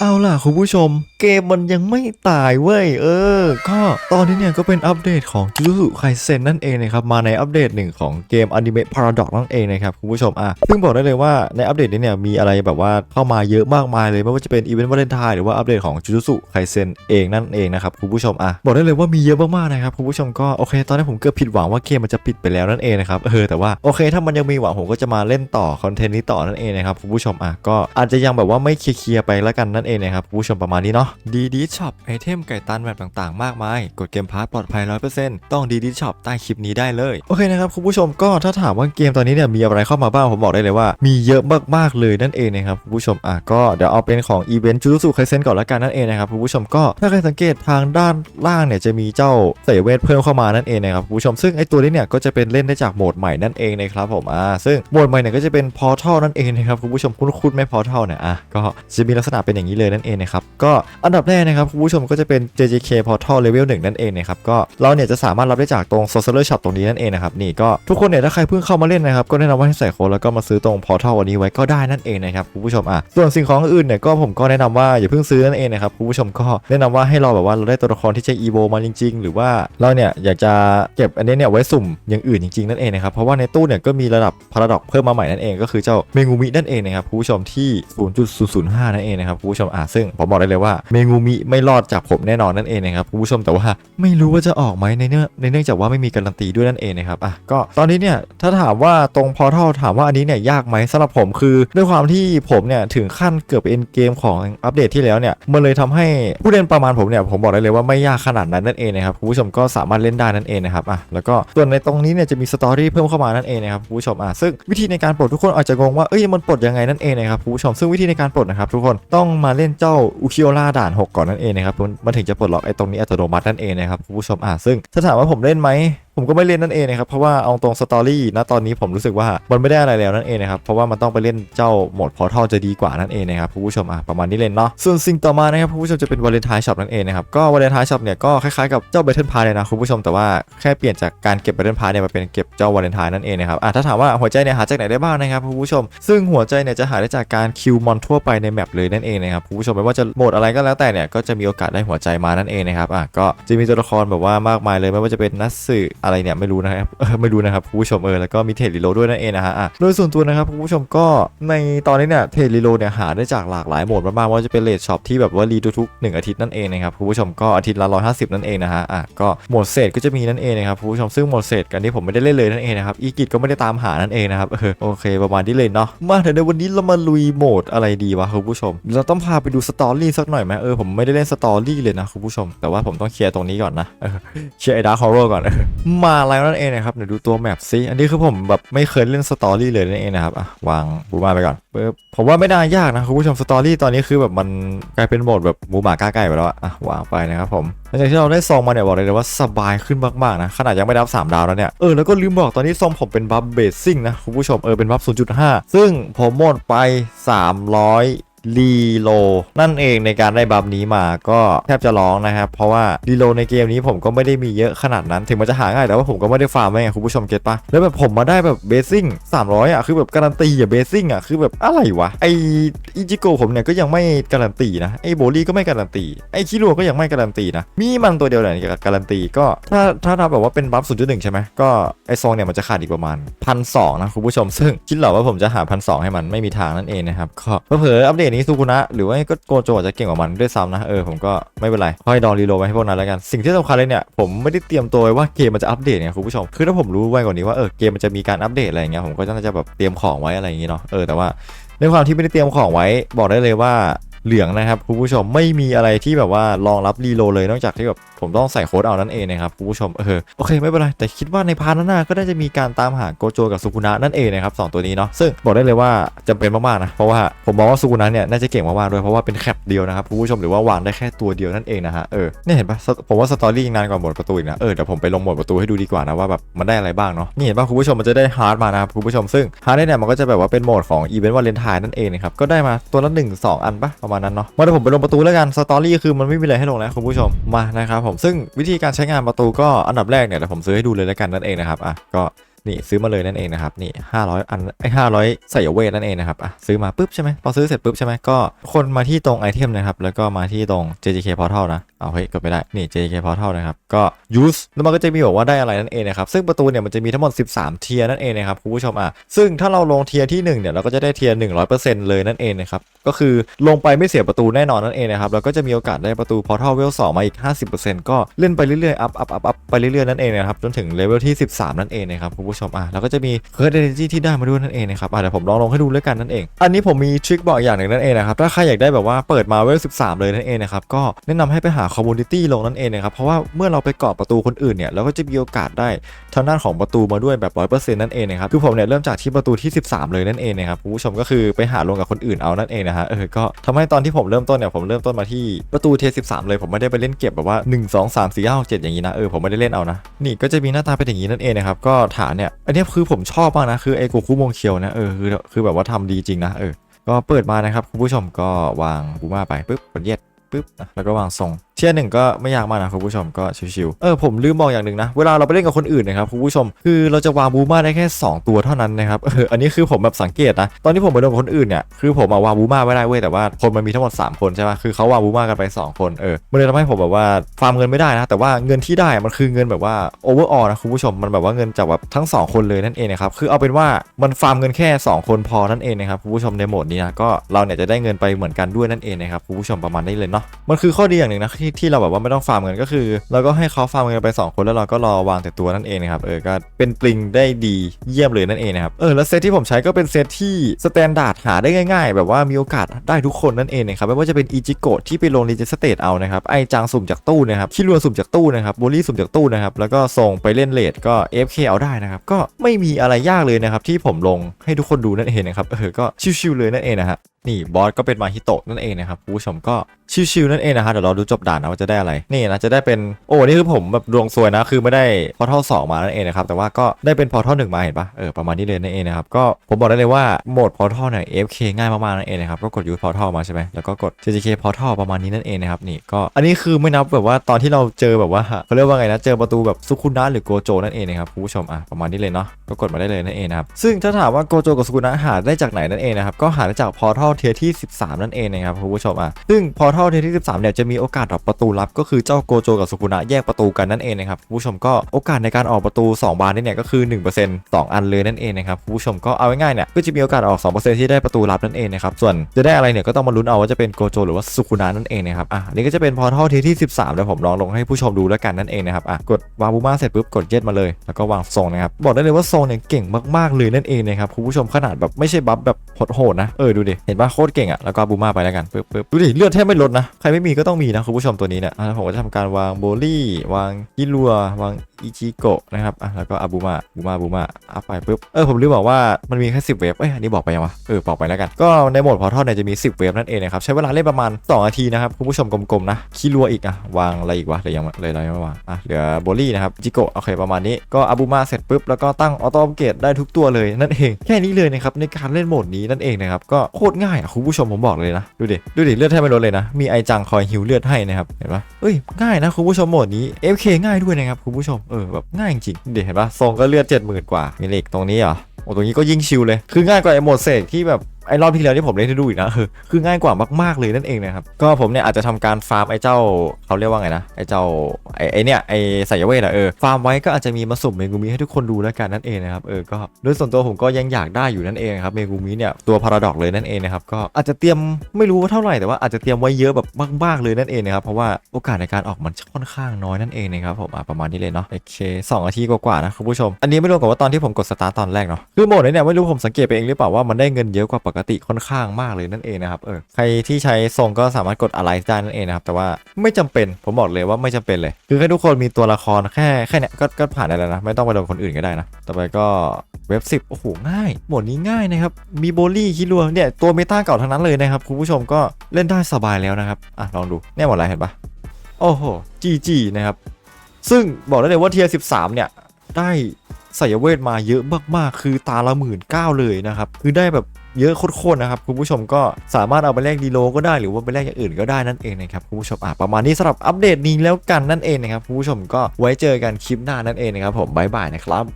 เอาล่ะคุณผู้ชม เกมมันยังไม่ตายเว้ยเออ ก็ตอนนี้เนี่ยก็เป็นอัปเดตของ Jujutsu Kaisen นั่นเองนะครับมาในอัปเดตหนึ่งของเกม Anime Paradox นั่นเองนะครับคุณผู้ชมอะซึ่งบอกได้เลยว่าในอัปเดตนี้เนี่ยมีอะไรแบบว่าเข้ามาเยอะมากมายเลยไม่ว่าจะเป็นอีเวนต์วาเลนไทน์หรือว่าอัปเดตของ Jujutsu Kaisen เองนั่นเองนะครับคุณผู้ชมอะบอกได้เลยว่ามีเยอะมากๆนะครับคุณผู้ชมก็โอเค ตอนนี้ผมเกือบผิดหวังว่าเกมมันจะปิดไปแล้วนั่นเองนะครับเออแต่ว่าโอเค ถ้ามันยังมีหวังผมก็จะมาเล่นต่อคอนเทนต์นี้ต่อนั่นเองนะครับคุณผู้ชมอะก็อาจจะยังแบบว่าไม่เคลียร์ไปแล้วกันนั่นเองนะครับคุณผู้ชมประมาณนี้เนาะดีดีช็อปไอเทมไก่ตันแบบต่างๆ มากมาย กดเกมพาร์ทปลอดภัย 100%ต้องดีดีช็อปใต้คลิปนี้ได้เลย โอเคนะครับคุณผู้ชมก็ถ้าถามว่าเกมตอนนี้เนี่ยมีอะไรเข้ามาบ้างผมบอกได้เลยว่า มีเยอะมากๆเลยนั่นเองนะครับคุณผู้ชมอะก็เดี๋ยวเอาเป็นของอีเวนต์จูซูไคเซนก่อนละกันนั่นเองนะครับคุณผู้ชมก็ถ้าใครสังเกตทางด้านล่างเนี่ยจะมีเจ้าเสเวทเพิ่มเข้ามานั่นเองนะครับคุณผู้ชมซึ่งไอตัวนี้เนี่ยก็จะเป็นเล่นได้จากโหมดใหม่นั่นเองนะครับผมอ่าซึ่งโหมดใหม่เนี่ยก็จะเป็นพอร์ทัลนั่นเองนะครับคุณผู้ชมคุ้นๆไหมพอร์ทัลเนี่ยอะก็จะมีลักษณะเป็นอย่างนี้เลยนั่นเองนะครับก็อันดับแรกนะครับคุณผู้ชมก็จะเป็น JJK Portal Level 1 นั่นเองนะครับก็เราเนี่ยจะสามารถรับได้จากตรง Sorcerer Shop ตรงนี้นั่นเองนะครับนี่ก็ทุกคนเนี่ยถ้าใครเพิ่งเข้ามาเล่นนะครับก็แนะนำว่าให้ใส่โค้ดแล้วก็มาซื้อตรง Portal วันนี้ไว้ก็ได้นั่นเองนะครับคุณผู้ชมอะส่วนสิ่งของอื่นเนี่ยก็ผมก็แนะนำว่าอย่าเพิ่งซื้อนั่นเองนะครับคุณผู้ชมก็แนะนำว่าให้รอแบบว่าเราได้ตัวละครที่ใช้ EVO มาจริง ๆ หรือว่าเราเนี่ยอยากจะเก็บอันนี้เนี่ยไว้สุ่มอย่างอื่นจริงๆนั่นเองนะครับเพราะว่าในตู้เนี่ยก็มีระดับพาราดอกเพิ่มมาใหม่นั่นเองก็คือเจ้าเมงูมินั่นเองนะครับคุณผู้ชมที่ 0.005 นั่นเองนะครับคุณผู้ชมอะซึ่งผมบอกได้เลยว่าเมงูมิไม่รอดจากผมแน่นอนนั่นเองนะครับคุณผู้ชมแต่ว่าไม่รู้ว่าจะออกไหมในเนื่องในเนื่องจากว่าไม่มีการันตีด้วยนั่นเองนะครับอะก็ตอนนี้เนี่ยถ้าถามว่าตรงพอทัลถามว่าอันนี้เนี่ยยากไหมสำหรับผมคือด้วยความที่ผมเนี่ยถึงขั้นเกือบเป็นเกมของอัปเดตที่แล้วเนี่ยมันเลยทำให้ผู้เล่นประมาณผมเนี่ยผมบอกได้เลยว่าไม่ยากขนาดนั้นนั่นเองนะครับคุณผู้ชมก็สามารถเล่นได้นั่นเองนะครับอะแล้วก็ส่วนในตรงนี้เนี่ยจะมีสตอรี่เพิ่มเข้ามานั่นเองนะครับคุณผู้ชมอะซึ่งวิธีในการปลดทุกคนอาจจะงงว่าเอ้ยมันปลดยังไงนั่นเองนะครับคุณผู้ชมซึ่งวิธีในการปลดนะครับทุกคนต้องมาเล่นเจ้าอุคิโอล่าดาน 6 ก่อนนั่นเองนะครับมันถึงจะปลดล็อกไอ้ตรงนี้อัตโนมัตินั่นเองนะครับคุณผู้ชมอะซึ่งถ้าถามว่าผมเล่นไหมผมก็ไม่เล่นนั่นเองนะครับเพราะว่าเอาตรงสตอรี่ณตอนนี้ผมรู้สึกว่ามันไม่ได้อะไรแล้วนั่นเองนะครับเพราะว่ามันต้องไปเล่นเจ้าโหมดพอทัลจะดีกว่านั่นเองนะครับผู้ชมอะประมาณนี้เล่นเนาะส่วนสิ่งต่อมานะครับผู้ชมจะเป็นวาเลนไทน์ช็อปนั่นเองนะครับก็วาเลนไทน์ช็อปเนี่ยก็คล้ายๆกับเจ้าเบทเทิลพาร์เลยนะคุณผู้ชมแต่ว่าแค่เปลี่ยนจากการเก็บเบทเทิลพาร์เนี่ยมาเป็นเก็บเจ้าวาเลนไทน์นั่นเองนะครับอะถ้าถามว่าหัวใจเนี่ยหาจากไหนได้บ้างนะครับคุณผู้ชม ซึ่งหัวใจเนี่ยจะหาได้จากการคิวมอนทั่วไปในแมปเลยนั่นเองนะครับคุณผู้ชมไม่ว่าจะโหมดอะไรก็แล้วแต่เนี่ยก็จะมีโอกาสได้หัวใจมานั่นเองนะครับอะก็จะมีตัวละครแบบว่ามากมายเลยไม่ว่าจะเป็นนัสสึอะไรเนี่ยไม่รู้นะครับไม่รู้นะครับคุณผู้ชมเออแล้วก็มีเทรดรีโลดด้วยนั่นเองนะฮะอะโดยส่วนตัวนะครับคุณผู้ชมก็ในตอนนี้เนี่ยเทรดรีโลเนี่ยหาได้จากหลากหลายโหมดมากๆว่าจะเป็นเลดช็อปที่แบบว่ารีทุกๆหนึ่งอาทิตย์นั่นเองนะครับคุณผู้ชมก็อาทิตย์ละ150นั่นเองนะฮะอะก็โหมดเศษก็จะมีนั่นเองนะครับคุณผู้ชมซึ่งโหมดเศษกันที่ผมไม่ได้เล่นเลยนั่นเองนะครับอีกิจก็ไม่ได้ตามหานั่นเองนะครับเออโอเค ประมาณนี้เลยเนาะมาเดี๋ยวในวันนี้เรามาลุยโหมดอะไรดีวะคุณผู้ชม เราต้องพาไปดูสตอรี่สักหน่อยไหมเออผมไม่ได้เล่นสตอรี่เลยนะคุณผู้ชม แต่ว่าผมต้องเคลียร์ตรงนี้ก่อนนะเคลียร์ไอ้ดาร์คฮอร์เรอร์ก่อนมาแล้วนั่นเองนะครับเดี๋ยวดูตัวแมปซิอันนี้คือผมแบบไม่เคยเล่นสตอรี่เลยนั่นเองนะครับอะวางบูมาไปก่อนปึ๊บผมว่าไม่น่ายากนะคุณผู้ชมสตอรี่ตอนนี้คือแบบมันกลายเป็นโหมดแบบหมูมากล้าไก่ไปแล้วอะอะวางไปนะครับผมหลังจากที่เราได้ซองมาเนี่ยบอกเลยเลยว่าสบายขึ้นมากๆนะขนาดยังไม่ได้รับ 3 ดาวแล้วเนี่ยเออแล้วก็ลืมบอกตอนนี้ซองผมเป็นบัฟเบสซิ่งนะคุณผู้ชมเออเป็นบัฟ0.5 ซึ่งผมหมดไป 300 รีโลนั่นเองในการได้บัฟนี้มาก็แทบจะร้องนะครับ เพราะว่ารีโลในเกมนี้ผมก็ไม่ได้มีเยอะขนาดนั้น ถึงมันจะหาง่ายแต่ว่าผมก็ไม่ได้ฟาร์มไว้ไงคุณผู้ชมเก็ตปะแล้วแบบผมมาได้แบบเบสซิ่ง300 อะ คือแบบการันตีอะเบสซิ่งอะ คือแบบอะไรวะ ไออิจิโกผมเนี่ยก็ยังไม่การันตีนะ ไอโบลี่ก็ไม่การันตี ไอคิรัวก็ยังไม่การันตีนะ มีมันตัวเดียวแหละที่การันตีก็ถ้าถ้านับแบบว่าเป็นบัฟ0.1ใช่ไหมก็ไอซองเนี่ยมันจะขาดอีกประมาณพันสองนะคุณผู้ชมซึ่งคิดหรอว่าผมจะหาพันสให้มันไม่มีทางนั่นเองนะครับก็เผลออัปเดตนี้ซูกุนะหรือว่าก็โกโจอาจจะเก่งกว่ามันด้วยซ้ำนะเออผมก็ไม่เป็นไรค่อยดองรีโหลไว้ให้พวกนั้นแล้วกัน สิ่งที่สำคัญเลยเนี่ยผมไม่ได้เตรียมตัวไว้ว่าเกมมันจะอัปเดตเนี่ยคุณผู้ชมคือถ้าผมรู้ไว้กว่านี้ว่าเออเกมมันจะมีการอัปเดตอะไรอย่างเงี้ยผมก็น่าจะแบบเตรียมของไว้อะไรอย่างงี้เนาะเออแต่ว่าด้วยความที่ไม่ได้เตรียมของไว้บอกได้เลยว่า เหลืองนะครับคุณผู้ชมไม่มีอะไรที่แบบว่ารองรับรีโลเลยนอกจากที่แบบผมต้องใส่โค้ดเอานั่นเองนะครับคุณผู้ชมเออโอเคไม่เป็นไรแต่คิดว่าในพาร์ทหน้าก็น่าจะมีการตามหาโกโจกับสุกุนะนั่นเองนะครับสองตัวนี้เนาะซึ่งบอกได้เลยว่าจำเป็นมากๆนะเพราะว่าผมมองว่าสุกุนะเนี่ยน่าจะเก่งมากๆด้วยเพราะว่าเป็นแคปเดียวนะครับคุณผู้ชมหรือว่าวางได้แค่ตัวเดียวนั่นเองนะฮะเออเนี่ยเห็นปะผมว่าสตอรี่นานกว่าหมดประตูอีกนะเออเดี๋ยวผมไปลงหมดประตูให้ดูดีกว่านะว่าแบบมันได้อะไรบ้างเนาะนี่เห็นปะคุณผู้ชมมันจะได้ฮาร์ดมานะครับคุณผู้ชมซึ่งฮาร์ดเนี่ยมันก็จะแบบว่าเป็นโหมดของอีเวนต์วาเลนไทน์นั่นเองนะครับก็ได้มาตัวละหนึ่งสองอันปะประมาณนั้นเนาะมาเดี๋ยวผมไปลงประตูแล้วกันสตอรี่คือมันไม่มีอะไรให้ลงแล้วคุณผู้ชมมานะครับผมซึ่งวิธีการใช้งานประตูก็อันดับแรกเนี่ยเดี๋ยวผมซื้อให้ดูเลยแล้วกันนั่นเองนะครับอะก็ นี่ซื้อมาเลยนั่นเองนะครับนี่500 อันไอ้500ใส่เวทนั่นเองนะครับอะซื้อมาปุ๊บใช่ไหมพอซื้อเสร็จปุ๊บใช่ไหมก็คนมาที่ตรงไอเทมนะครับแล้วก็มาที่ตรง JJK Portal นะเอาเฮ้ยกดไปได้นี่ JJK Portal นะครับก็ use แล้วมันก็จะมีบอกว่าได้อะไรนั่นเองนะครับซึ่งประตูเนี่ยมันจะมีทั้งหมด 13 เทียร์นั่นเองนะครับคุณผู้ชมอะซึ่งถ้าเราลงเทียร์ที่1เนี่ยเราก็จะได้เทียร์100%เลยนั่นเองนะครับก็คือลงไปไม่เสียประตูแน่นอนนั่นเองนะครับแล้วก็จะมีโอกาสได้ประตู Portal เวล2มาอีก 50%ก็เล่นไปเรื่อยๆอัพอัพอัพไปเรื่อยๆนั่นเองนะครับจนถึงเลเวลที่ 13 นั่นเองนะครับคุณผู้ชมอะแล้วก็จะมีเคิร์ดเอเนจีที่ได้มาด้วยนั่นเองนะครับอะเดี๋ยวผมลองลงให้ดูแล้วกันนั่นเองอันนี้ผมมีทริคบอกอย่างหนึ่งนั่นเองนะครับถ้าใครอยากได้แบบว่าเปิดมาเวล13 เลยนั่นเองนะครับก็แนะนำให้ไปหาคอมมูนิตี้ลงนั่นเองนะครับเพราะว่าเมื่อเราไปเกาะประตูคนอื่นเนี่ยเราก็จะมีโอกาสได้ทางด้านของประตูมาด้วยแบบ 100%นั่นเองนะครับคือผมเนี่ยเริ่มจากที่ประตูที่ 13 เลยนั่นเองนะครับคุณผู้ชมก็คือไปหาลงกับคนอื่นเอานั่นเองนะฮะเออก็ทำให้ตอนที่ผมเริ่มต้นเนี่ยผมเริ่มต้นมาที่ประตูเท13 เลยผมไม่ได้ไปเล่นเก็บแบบว่า 1 2 3 4 5 6 7 อย่างนี้นะเออผมไม่ได้เล่นเอานะนี่ก็จะมีหน้าตาเป็นอย่างนี้นั่นเองนะครับก็ฐานเนี่ย อันนี้คือผมชอบมากนะ คือไอ้โกคุโมงเคียวนะเออคือคือแบบว่าทำดีจริงนะเออ ก็เปิดมานะครับคุณผู้ชมก็วางบูมาไปปุ๊บกดเย็ด ปุ๊บแล้วก็วางทรงเทียร์หนึ่งก็ไม่ยากมากนะคุณผู้ชมก็ชิวๆเออผมลืมบอกอย่างหนึ่งนะเวลาเราไปเล่นกับคนอื่นนะครับคุณผู้ชม คือเราจะวางบูมาได้แค่ 2 ตัวเท่านั้นนะครับเอออันนี้คือผมแบบสังเกตนะตอนที่ผมไปโดนกับคนอื่นเนี่ยคือผมมาวางบูมาไม่ได้เว้ยแต่ว่าคนมันมีทั้งหมด 3 คนใช่ปะคือเขาวางบูมากันไป 2 คนเออมันเลยทำให้ผมแบบว่าฟาร์มเงินไม่ได้นะแต่ว่าเงินที่ได้มันคือเงินแบบว่าโอเวอร์ออนะคุณผู้ชมมันแบบว่าเงินจากแบบทั้ง 2 คนเลยนั่นเองนะครับคือเอาเป็นว่ามันฟาร์มเงินแค่ 2 คนพอนั่นเองนะครับคุณผู้ชมในโหมดนี้นะก็เราเนี่ยจะได้เงินไปเหมือนกันด้วยนั่นเองนะครับคุณผู้ชมประมาณนี้เลยเนาะมันคือข้อดีอย่างหนึ่งนะที่ที่เราแบบว่าไม่ต้องฟาร์มเงินก็คือเราก็ให้เขาฟาร์มเงินไป 2 คนแล้วเราก็รอวางแต่ตัวนั่นเองนะครับเออก็เป็นปลิงได้ดีเยี่ยมเลยนั่นเองนะครับเออแล้วเซตที่ผมใช้ก็เป็นเซตที่สแตนดาร์ดหาได้ง่ายๆ แบบว่ามีโอกาสได้ทุกคนนั่นเองนะครับไม่ว่าจะเป็นอีจิโกะที่ไปลงรีเจสเตตเอานะครับไอจางสุ่มจากตู้นะครับคิรัวสุ่มจากตู้นะครับโบลี่สุ่มจากตู้นะครับแล้วก็ส่งไปเล่นเลดก็ FK เอาได้นะครับก็ไม่มีอะไรยากเลยนะครับที่ผมลงให้ทุกคนดูนั่นเองนะครับเออก็ชิวๆเลยนั่นเองนะฮะ นี่บอสก็เป็นมาฮิโตะนั่นเองนะครับผู้ชมก็ชิวๆนั่นเองนะฮะเดี๋ยวเราดูจบด่านนะว่าจะได้อะไรนี่นะจะได้เป็นโอ้นี่คือผมแบบดวงซวยนะคือไม่ได้พอทัลสองมานั่นเองนะครับแต่ว่าก็ได้เป็นพอทัลหนึ่งมาเห็นปะเออประมาณนี้เลยนั่นเองนะครับก็ผมบอกได้เลยว่าโหมดพอทัลเนี่ย AFK ง่ายมากๆนั่นเองนะครับก็กดยูพอทัลมาใช่ไหมแล้วก็กด JJK พอทัลประมาณนี้นั่นเองนะครับนี่ก็อันนี้คือไม่นับแบบว่าตอนที่เราเจอแบบว่าเขาเรียกว่าไงนะเจอประตูแบบซุคุนะหรือโกโจนั่นเองนะครับผู้ชมอะประมาณนี้เลยเนาะก็กดมาได้เลยนั่นเองนะครับซึ่งถ้าถามว่าโกโจกับซุคุนะหาได้จากไหนนั่นเองนะครับก็หาได้จากพอทัลเทียที่ 13 นั่นเองนะครับคุณผู้ชมอะซึ่งพอทัลเทียที่ 13 เนี่ยจะมีโอกาสดรอปประตูลับ ก็คือเจ้าโกโจกับซุคุนะแยกประตูกันนั่นเองนะครับคุณผู้ชมก็โอกาสในการออกประตู 2 บานนี่เนี่ยก็คือ 1% 2 อันเลยนั่นเองนะครับคุณผู้ชมก็เอาง่ายๆเนี่ยก็จะมีโอกาสออก 2%ที่ได้ประตูลับนั่นเองนะครับส่วนจะได้อะไรเนี่ยก็ต้องมาลุ้นเอาว่าจะเป็นโกโจหรือว่าซุคุนะนั่นเองนะครับอะนนี้ก็จะเป็นพอทัลเทียที่ 13เดี๋ยวผมลองลงให้ผู้ชมดูแล้วกันนั่นเองนะครับอะกดวางบูมาเสร็จปุ๊บกดเย็ดมาเลยแล้วก็วางทรงนะครับบอกได้เลยว่าทรงเนี่ยเก่งมากๆเลยนั่นเองนะครับคุณผู้ชมขนาดแบบไม่ใช่บัฟแบบโหดๆนะเออดูดิเห็นปะโคตรเก่งอะแล้วก็บูมาไปแล้วกันปึ๊บปึ๊บดูดิเลือดแทบไม่ลดนะ ใครไม่มีก็ต้องมีนะคุณผู้ชมตัวนี้เนี่ยผมก็จะทำการวางโบลี่ วางกิลัว วาง อิจิโกะนะครับอะแล้วก็อาบูมาบูมาบูมาอัพไปปุ๊บเออผมลืมบอกว่ามันมีแค่10เวฟเอ้ยอันนี้บอกไปยังวะเออบอกไปแล้วกันก็ในโหมดพอทอเนี่ยจะมี 10 เวฟนั่นเองนะครับใช้เวลาเล่นประมาณ2นาทีนะครับคุณผู้ชมกลมๆนะคิลัวอีกอะวางอะไรอีกวะเลยยังเลยอะไรไม่วางอะเหลือโบลี่นะครับจิโกะโอเคประมาณนี้ก็อาบูมาเสร็จปุ๊บแล้วก็ตั้งออโต้อัปเกรดได้ทุกตัวเลยนั่นเองแค่นี้เลยนะครับในการเล่นโหมดนี้นั่นเองนะครับก็โคตรง่ายอะคุณผู้ชมผมบอกเลยนะดูดิดูดิเลือดแทบไม่ลดเลยนะมีไอจังคอยฮิวเลือดให้นะครับเห็นปะเอ้ยง่ายนะคุณผู้ชมโหมดนี้ FK ง่ายด้วยนะครับคุณผู้ชมเออแบบง่ายจริงเดี๋ยวเห็นปะทรงก็เลือด70,000กว่ามีเหล็กตรงนี้เหรอโอ้ตรงนี้ก็ยิ่งชิวเลย คือง่ายกว่าไอโหมดเสกที่แบบ ไอ้รอบที่แล้วที่ผมเล่นให้ดูอีกนะคือคือง่ายกว่ามากๆเลยนั่นเองนะครับ ก็ผมเนี่ยอาจจะทำการฟาร์มไอ้เจ้าเขาเรียกว่าไงนะไอ้เจ้าไอ้ไอ้เนี่ยไอ้สายเวทอะเออฟาร์มไว้ก็อาจจะมีมาสุ่มเมกูมิให้ทุกคนดูแล้วกันนั่นเองนะครับเออก็โดยส่วนตัวผมก็ยังอยากได้อยู่นั่นเองครับเมกูมิเนี่ยตัวพาราดอกเลยนั่นเองนะครับก็อาจจะเตรียมไม่รู้ว่าเท่าไหร่แต่ว่าอาจจะเตรียมไว้เยอะแบบมากๆเลยนั่นเองนะครับเพราะว่าโอกาสในการออกมันค่อนข้างน้อยนั่นเองนะครับผมประมาณนี้เลยเนาะโอเคสองนาทีกว่าๆนะคุณผู้ชม อันนี้ไม่รวมกับว่าตอนที่ผมกดสตาร์ตอนแรกเนาะคือโหมดนี้เนี่ยไม่รู้ผมสังเกตไปเองหรือเปล่าว่ามันได้เงินเยอะกว่าปกติค่อนข้างมากเลยนั่นเองนะครับเออใครที่ใช้ทรงก็สามารถกดอะไรได้นั่นเองนะครับแต่ว่าไม่จำเป็นผมบอกเลยว่าไม่จำเป็นเลย คือให้ทุกคนมีตัวละครแค่แค่เนี้ยก็ก็ผ่านได้แล้วนะไม่ต้องไปโดนคนอื่นก็ได้นะต่อไปก็เว็บ10โอ้โหง่ายหมดนี้ง่ายนะครับมีโบลี่คิรัวเนี่ยตัวเมตาเก่าทั้งนั้นเลยนะครับคุณผู้ชมก็เล่นได้สบายแล้วนะครับอะลองดูเนี่ยหมดอะไรเห็นปะโอ้โหจีจีนะครับซึ่งบอกได้เลยว่าเทียร์13 เนี่ยได้ใส่เวทมาเยอะมากๆ คือตาละหมื่นเก้าเลยนะครับ คือได้แบบ เยอะโคตรๆนะครับคุณผู้ชมก็สามารถเอาไปแลกดีโลก็ได้หรือว่าไปแลกอย่างอื่นก็ได้นั่นเองนะครับคุณผู้ชมอะประมาณนี้สำหรับอัปเดตนี้แล้วกันนั่นเองนะครับคุณผู้ชมก็ไว้เจอกันคลิปหน้านั่นเองนะครับผมบายบายนะครับ